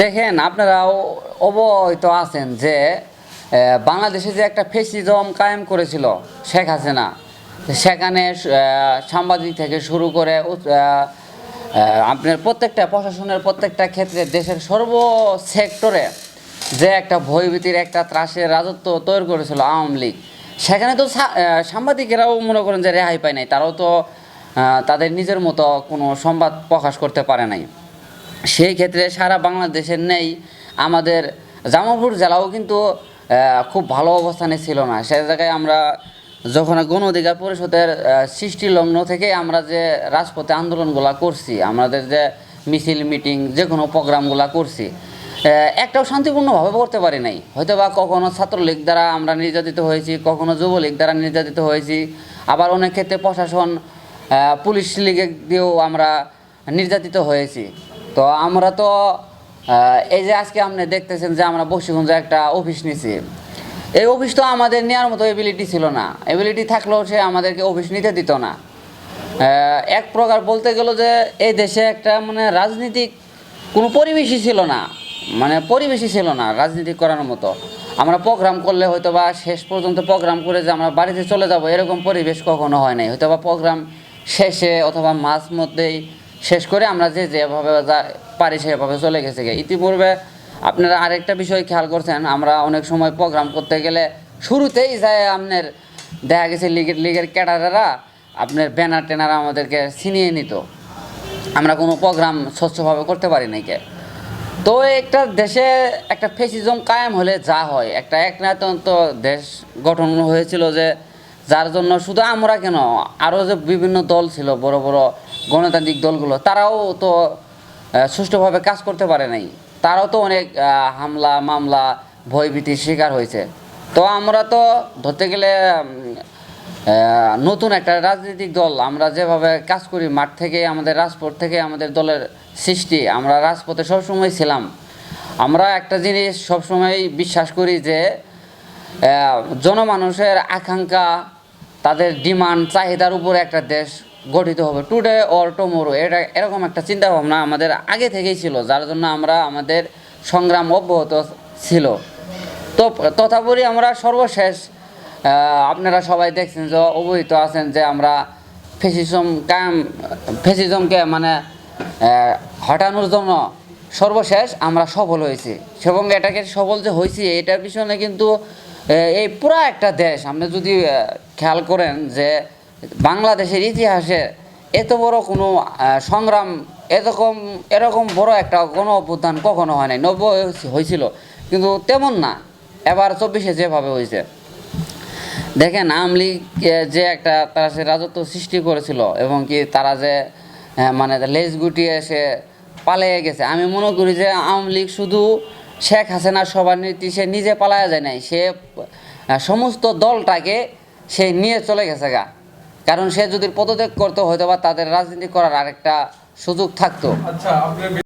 দেখেন আপনারা অবহিত আছেন যে বাংলাদেশে যে একটা ফেসিজম কায়েম করেছিল শেখ হাসিনা, সেখানে সাংবাদিক থেকে শুরু করে আপনার প্রত্যেকটা প্রশাসনের প্রত্যেকটা ক্ষেত্রে দেশের সর্ব সেক্টরে যে একটা ভয়ভীতির একটা ত্রাসের রাজত্ব তৈরি করেছিল আওয়ামী লীগ। সেখানে তো সাংবাদিকেরাও মনে করেন যে রেহাই পায় নাই, তারাও তো তাদের নিজের মতো কোনো সংবাদ প্রকাশ করতে পারে নাই। সেই ক্ষেত্রে সারা বাংলাদেশের নেই। আমাদের জামালপুর জেলাও কিন্তু খুব ভালো অবস্থানে ছিল না। সে জায়গায় আমরা যখন গণ অধিকার পরিষদের সৃষ্টি লগ্ন থেকে আমরা যে রাজপথে আন্দোলনগুলা করছি, আমাদের যে মিছিল, মিটিং যে কোনো প্রোগ্রামগুলা করছি একটাও শান্তিপূর্ণভাবে করতে পারি নাই। হয়তো বা কখনো ছাত্রলীগ দ্বারা আমরা নির্যাতিত হয়েছি, কখনো যুবলীগ দ্বারা নির্যাতিত হয়েছি। আবার অনেক ক্ষেত্রে প্রশাসন পুলিশ লীগে দিয়েও আমরা নির্যাতিত হয়েছি। তো আমরা তো এই যে আজকে আপনি দেখতেছেন যে আমরা বক্সিগঞ্জে একটা অফিস নিছি। এই অফিস তো আমাদের নেওয়ার মতো এবিলিটি ছিল না। এবিলিটি থাকলেও সে আমাদেরকে অফিস নিতে দিত না। এক প্রকার বলতে গেল যে এই দেশে একটা মানে রাজনীতিক কোনো পরিবেশই ছিল না। মানে পরিবেশই ছিল না রাজনীতি করার মতো। আমরা প্রোগ্রাম করলে হয়তো বা শেষ পর্যন্ত প্রোগ্রাম করে যে আমরা বাড়িতে চলে যাব, এরকম পরিবেশ কখনো হয় নাই। হয়তো বা প্রোগ্রাম শেষে অথবা মাঝ মধ্যেই শেষ করে আমরা যে যেভাবে যা- পারি সেভাবে চলে গেছে। ইতিপূর্বে আপনারা আরেকটা বিষয় খেয়াল করছেন, আমরা অনেক সময় প্রোগ্রাম করতে গেলে শুরুতেই যায় আপনার, দেখা গেছে লিগের লিগের ক্যাডারেরা আপনার ব্যানার ট্যানার আমাদেরকে ছিনিয়ে নিত আমরা কোনো প্রোগ্রাম স্বচ্ছভাবে করতে পারি নাই কে তো একটা দেশে একটা ফেসিজম কায়েম হলে যা হয়, একটা একনায়তন্ত দেশ গঠন হয়েছিল যে যার জন্য শুধু আমরা কেন আরও যে বিভিন্ন দল ছিল, বড় বড় গণতান্ত্রিক দলগুলো, তারাও তো সুষ্ঠুভাবে কাজ করতে পারে নাই। তারাও তো অনেক হামলা, মামলা, ভয়ভীতির শিকার হয়েছে। তো আমরা তো ধরতে গেলে নতুন একটা রাজনৈতিক দল, আমরা যেভাবে কাজ করি, মাঠ থেকে আমাদের রাজপথ থেকে আমাদের দলের সৃষ্টি, আমরা রাজপথে সবসময় ছিলাম। আমরা একটা জিনিস সবসময় বিশ্বাস করি যে জনমানুষের আকাঙ্ক্ষা, তাদের ডিমান্ড, চাহিদার উপরে একটা দেশ গঠিত হবে। টুডে অর টুমোরো এটা এরকম একটা চিন্তা ভাবনা আমাদের আগে থেকেই ছিল, যার জন্য আমরা আমাদের সংগ্রাম অব্যাহত ছিল। তো তথাপি আমরা সর্বশেষ আপনারা সবাই দেখছেন যে, অবহিত আছেন যে আমরা ফেসিজম কায়াম ফেসিজমকে মানে হটানোর জন্য সর্বশেষ আমরা সফল হয়েছি। এবং এটাকে সফল যে হয়েছি, এটার পিছনে কিন্তু এই পুরা একটা দেশ, আপনি যদি খেয়াল করেন যে বাংলাদেশের ইতিহাসে এত বড় কোনো সংগ্রাম, এরকম এরকম বড় একটা গণ অভ্যুত্থান কখনো হয় নাই। নব্বই হয়েছিল। কিন্তু তেমন না। এবার চব্বিশে যেভাবে হয়েছে। দেখেন, আওয়ামী লীগ যে একটা তারা সে রাজত্ব সৃষ্টি করেছিল এবং কি তারা যে মানে লেজ গুটিয়ে এসে পালিয়ে গেছে। আমি মনে করি যে আওয়ামী লীগ শুধু শেখ হাসিনা সভানেত্রী সে নিজে পালায়া যায় নাই। সে সমস্ত দলটাকে সে নিয়ে চলে গেছে গা। কারণ সে যদি পদত্যাগ করতো হয়তো বা তাদের রাজনীতি করার আরেকটা সুযোগ থাকতো। আচ্ছা